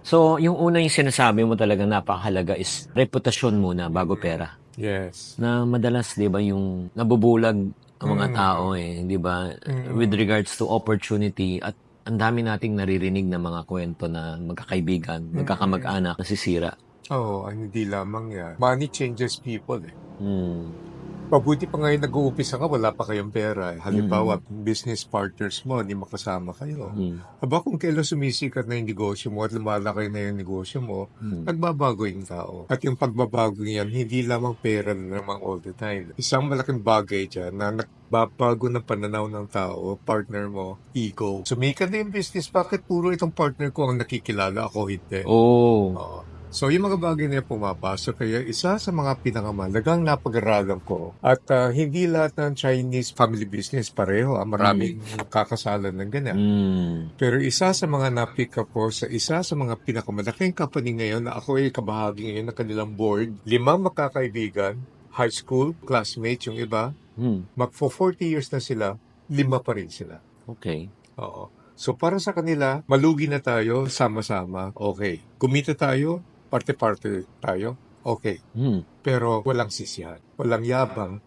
So, yung una yung sinasabi mo talagang napakahalaga is reputasyon muna bago pera. Yes. Na madalas, 'di ba, yung nabubulag ang mga Mm. tao eh, 'di ba, Mm. with regards to opportunity at ang dami nating naririnig na mga kwento na magkakaibigan, Mm. magkakamag-anak nasisira. Oo, oh, hindi lamang yan. Money changes people eh. Hmm. Mabuti pa ngayon nag-uumpisa ka, wala pa kayong pera. Halimbawa, Mm. business partners mo, hindi makasama kayo. Hmm. Aba, kung kailan sumisikat na yung negosyo mo at lumalaki na yung negosyo mo, Hmm. nagbabago yung tao. At yung pagbabago niyan, hindi lamang pera na naman all the time. Isang malaking bagay dyan na nagbabago ng pananaw ng tao, partner mo, ego. Sumikat na yung business, bakit puro itong partner ko ang nakikilala, ako hindi? Oh. Oo. So, yung mga bagay na pumapasok. Kaya isa sa mga pinakamalagang napag-aralan ko at ah, hindi lahat ng Chinese family business pareho. Ah, maraming kakasalan ng ganyan. Hmm. Pero isa sa mga na-pick up ko sa isa sa mga pinakamalaking company ngayon na ako ay kabahagi ngayon ng kanilang board. Limang magkakaibigan, high school, classmates yung iba. Hmm. Mag for 40 years na sila, lima pa rin sila. Okay. Oo. So para sa kanila, malugi na tayo, sama-sama, okay. Kumita tayo, parte-parte tayo, okay. Hmm. Pero walang sisihan, walang yabang,